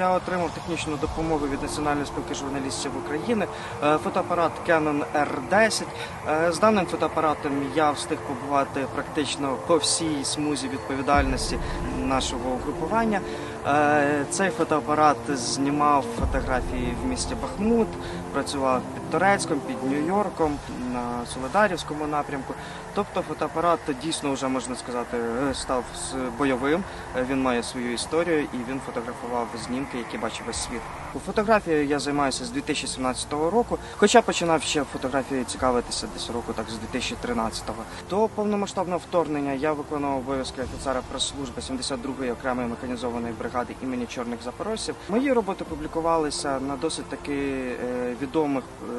Я отримав технічну допомогу від Національної спілки журналістів України. Е, Фотоапарат Canon R10. Е, З даним фотоапаратом я встиг побувати практично по всій смузі відповідальності нашого угрупування. Е, Цей фотоапарат знімав фотографії в місті Бахмут, працював під Торецьком, під Нью-Йорком, на Солидарівському напрямку. Тобто фотоапарат дійсно вже можна сказати е, став бойовим. Е, Він має свою історію і він фотографував знімки, які бачив весь світ. У фотографією я займаюся з 2017 року, хоча починав ще фотографією цікавитися десь року так з 2013-го. До повномасштабного вторгнення я виконував обов'язки офіцера прес-служби 72-ї окремої механізованої бригади імені чорних запорожців. Мої роботи публікувалися на досить таки е, відомих е,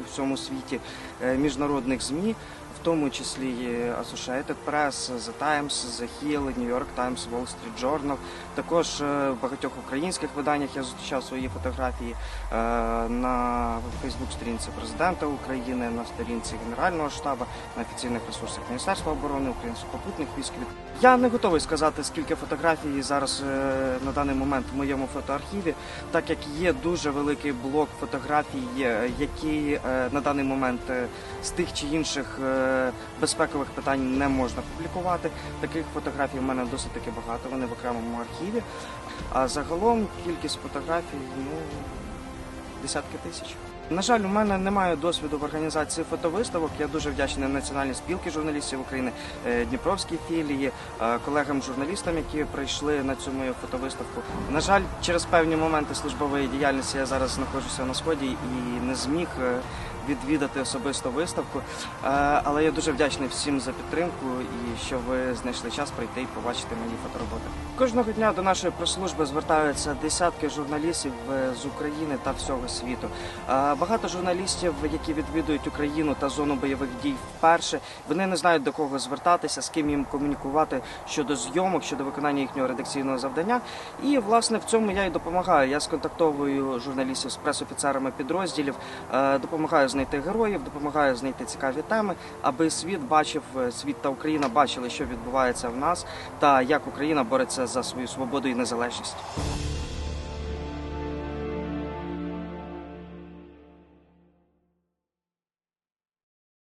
у всьому світі е, міжнародних змі. В тому числі є Associated Press, The Times, The Hill, New York Times, Wall Street Journal. Також е, в багатьох українських виданнях я зустрічав свої фотографії е, на Фейсбук-сторінці президента України, на сторінці Генерального штабу, на офіційних ресурсах Міністерства оборони, українських попутних військ. Я не готовий сказати, скільки фотографій зараз е, на даний момент в моєму фотоархіві, так як є дуже великий блок фотографій, які на даний момент з тих чи інших безпекових питань не можна публікувати. Таких фотографій в мене досить таки багато. Вони в окремому архіві. А загалом кількість фотографій ну десятки тисяч. На жаль, у мене немає досвіду в організації фотовиставок. Я дуже вдячний Національній спілки журналістів України, е, Дніпровській філії, е, колегам-журналістам, які прийшли на цю мою фотовиставку. На жаль, через певні моменти службової діяльності я зараз знаходжуся на сході і не зміг е, відвідати особисто виставку. Е, Але я дуже вдячний всім за підтримку і що ви знайшли час прийти і побачити мої фотороботи. Кожного дня до нашої прес-служби звертаються десятки журналістів е, з України та всього світу. Е, Багато журналістів, які відвідують Україну та зону бойових дій вперше, вони не знають до кого звертатися, з ким їм комунікувати щодо зйомок, щодо виконання їхнього редакційного завдання. І власне в цьому я і допомагаю. Я сконтактовую журналістів з пресофіцерами підрозділів, допомагаю знайти героїв, допомагає знайти цікаві теми, аби світ бачив, е, світ та Україна бачили, що відбувається в нас, та як Україна бореться за свою свободу і незалежність.